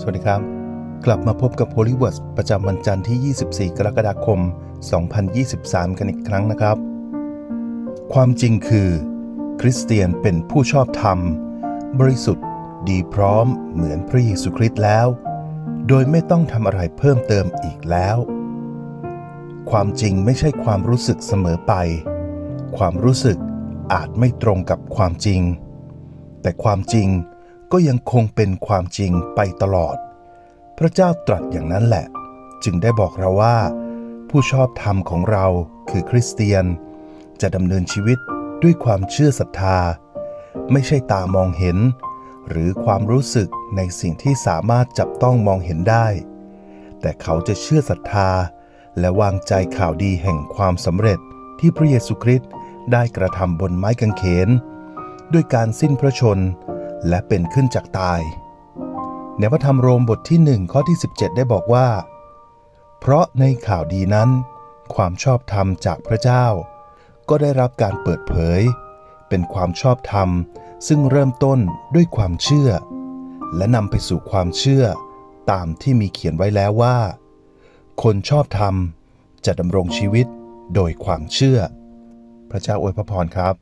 สวัสดีครับ กลับมาพบกับ h o l y w o r d ประจำวันจันทร์ที่ 24 กรกฎาคม 2023 กันอีกครั้งนะครับ ความจริงคือ คริสเตียนเป็นผู้ชอบธรรม บริสุทธิ์ดีพร้อมเหมือนพระเยซูคริสต์แล้ว โดยไม่ต้องทำอะไรเพิ่มเติมอีกแล้ว ความจริงไม่ใช่ความรู้สึกเสมอไป ความรู้สึกอาจไม่ตรงกับความจริง แต่ความจริง ก็ยังคงเป็นความจริงไปตลอด พระเจ้าตรัสอย่างนั้นแหละ จึงได้บอกเราว่า ผู้ชอบธรรมของเราคือคริสเตียน จะดำเนินชีวิตด้วยความเชื่อศรัทธา ไม่ใช่ตามองเห็น หรือความรู้สึกในสิ่งที่สามารถจับต้องมองเห็นได้ แต่เขาจะเชื่อศรัทธา และวางใจข่าวดีแห่งความสำเร็จที่พระเยซูคริสต์ได้กระทำบนไม้กางเขน ด้วยการสิ้นพระชน และเป็นขึ้นจากตาย ในพระธรรมโรมบทที่หนึ่งข้อที่ 17 ได้บอกว่า เพราะในข่าวดีนั้น ความชอบธรรมจากพระเจ้า ก็ได้รับการเปิดเผย เป็นความชอบธรรมซึ่งเริ่มต้นด้วยความเชื่อ และนำไปสู่ความเชื่อตามที่มีเขียนไว้แล้วว่า คนชอบธรรมจะดำรงชีวิตโดยความเชื่อ พระเจ้าอวยพระพรครับ